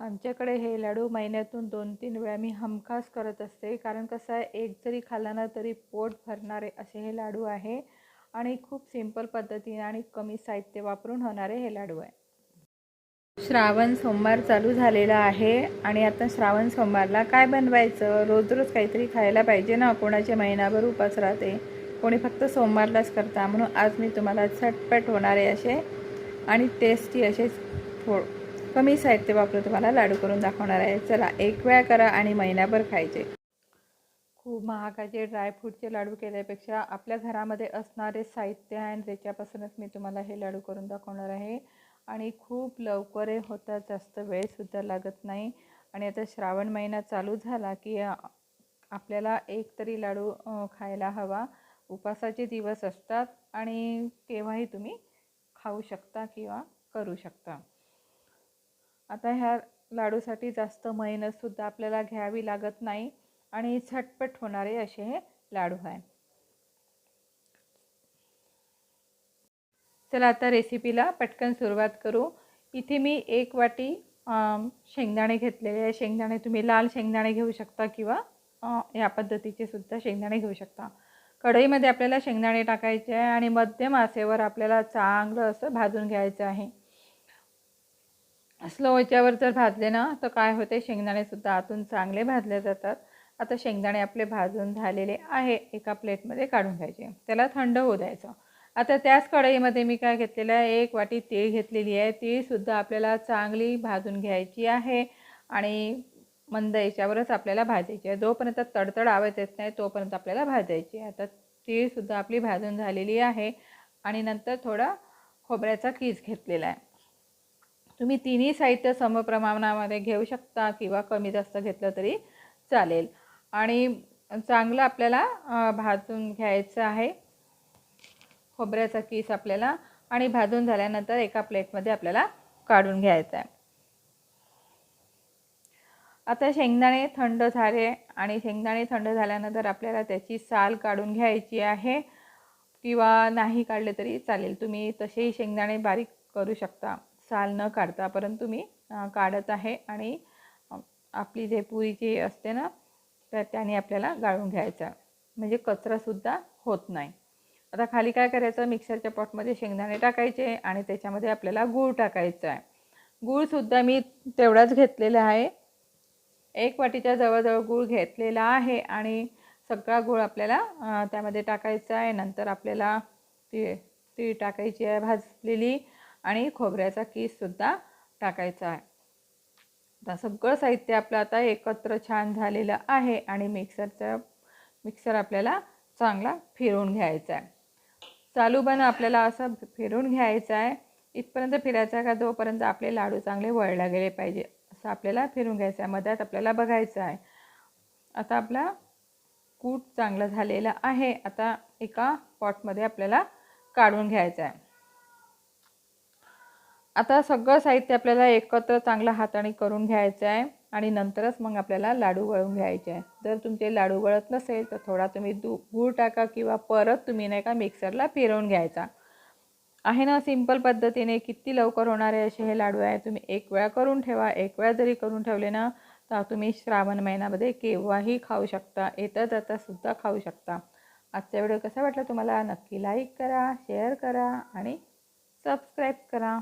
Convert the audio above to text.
आमच्याकडे हे लाडू महिन्यातून दोन तीन वेळा मी हमखास करत असते. कारण कसं आहे एक जरी खाल्ला ना तरी पोट भरणारे असे हे लाडू आहे आणि खूप सिंपल पद्धतीने आणि कमी साहित्य वापरून होणारे हे लाडू आहे. श्रावण सोमवार चालू झालेला आहे आणि आता श्रावण सोमवारला काय बनवायचं? रोज रोज काहीतरी खायला पाहिजे ना? कोणाचे महिनाभर उपास राहते. कोणी फक्त सोमवारलाच करता. म्हणून आज मी तुम्हाला झटपट होणारे असे आणि टेस्टी असे थो कमी साहित्य वापरून तुम्हाला लाडू करून दाखवणार आहे. चला एक वेळा करा आणि महिनाभर खायचे. खूप महागाचे ड्रायफ्रूटचे लाडू केल्यापेक्षा आपल्या घरामध्ये असणारे साहित्य आहे आणि त्याच्यापासूनच मी तुम्हाला हे लाडू करून दाखवणार आहे. आणि खूप लवकर होतात जास्त वेळसुद्धा लागत नाही. आणि आता श्रावण महिना चालू झाला की आपल्याला एक तरी लाडू खायला हवा. उपासाचे दिवस असतात आणि केव्हाही तुम्ही खाऊ शकता किंवा करू शकता. आता ह्या लाडूसाठी जास्त मेहनतसुद्धा आपल्याला घ्यावी लागत नाही आणि झटपट होणारे असे हे लाडू आहे. चला आता रेसिपीला पटकन सुरुवात करू. इथे मी एक वाटी शेंगदाणे घेतलेले आहे. शेंगदाणे तुम्ही लाल शेंगदाणे घेऊ शकता किंवा या पद्धतीचे सुद्धा शेंगदाणे घेऊ शकता. कढईमध्ये आपल्याला शेंगदाणे टाकायचे आहे आणि मध्यम आसेवर आपल्याला चांगलं असं भाजून घ्यायचं आहे. स्लो याच्यावर जर भाजले ना तर काय होते? शेंगदाणेसुद्धा आतून चांगले भाजले जातात. आता शेंगदाणे आपले भाजून झालेले आहे एका प्लेटमध्ये काढून घ्यायचे. त्याला थंड होऊ द्यायचं. आता त्याच कढईमध्ये मी काय घेतलेलं आहे एक वाटी तीळ घेतलेली आहे. तीळसुद्धा आपल्याला चांगली भाजून घ्यायची आहे आणि मंद याच्यावरच आपल्याला भाजायची आहे. जोपर्यंत तडतड आवाज येत नाही तोपर्यंत आपल्याला भाजायची आहे. आता तीळसुद्धा आपली भाजून झालेली आहे आणि नंतर थोडा खोबऱ्याचा कीस घेतलेला आहे. तुम्ही तिन्ही साहित्य समप्रमाणामध्ये घेऊ शकता किंवा कमी जास्त घेतलं तरी चालेल. आणि चांगलं आपल्याला भाजून घ्यायचं आहे. खोबऱ्याचा किस आपल्याला आणि भाजून झाल्यानंतर एका प्लेटमध्ये आपल्याला काढून घ्यायचं आहे. आता शेंगदाणे थंड झाले आणि शेंगदाणे थंड झाल्यानंतर आपल्याला त्याची साल काढून घ्यायची आहे किंवा नाही काढले तरी चालेल. तुम्ही तसेही शेंगदाणे बारीक करू शकता. साल न काढता परंतु मी काढत आहे आणि आपली जे पुरीची असते ना तर त्याने आपल्याला गाळून घ्यायचा. म्हणजे कचरासुद्धा होत नाही. आता खाली काय करायचं? मिक्सरच्या पॉटमध्ये शेंगदाणे टाकायचे आणि त्याच्यामध्ये आपल्याला गूळ टाकायचं आहे. गूळसुद्धा मी तेवढाच घेतलेला आहे. एक वाटीच्या जवळजवळ गूळ घेतलेला आहे आणि सगळा गूळ आपल्याला त्यामध्ये टाकायचा आहे. नंतर आपल्याला ती ती टाकायची आहे भाजलेली. आणि खोबऱ्याचा कीससुद्धा टाकायचा आहे. आता सगळं साहित्य आपलं आता एकत्र छान झालेलं आहे आणि मिक्सरचा मिक्सर आपल्याला चांगला फिरवून घ्यायचा आहे. चालू बन आपल्याला असं फिरून घ्यायचं आहे. इथपर्यंत फिरायचं आहे का? जोपर्यंत आपले लाडू चांगले वळला गेले पाहिजे असं आपल्याला फिरून घ्यायचं आहे. मध्यात आपल्याला बघायचं आहे. आता आपला कूट चांगलं झालेलं आहे. आता एका पॉटमध्ये आपल्याला काढून घ्यायचं आहे. आता सगळं साहित्य आपल्याला एकत्र चांगलं हाताने करून घ्यायचं आहे आणि नंतरच मग आपल्याला लाडू वळून घ्यायचे आहे. जर तुमचे लाडू वळत नसेल तर थोडा तुम्ही दू गूळ टाका किंवा परत तुम्ही नाही का मिक्सरला फिरवून घ्यायचा. आहे ना सिंपल पद्धतीने किती लवकर होणारे असे हे लाडू आहे तुम्ही एक वेळा करून ठेवा एक वेळा जरी करून ठेवले ना तर तुम्ही श्रावण महिन्यामध्ये केव्हाही खाऊ शकता येता जातासुद्धा खाऊ शकता. आजचा व्हिडिओ कसा वाटला तुम्हाला नक्की लाईक करा शेअर करा आणि सबस्क्राईब करा.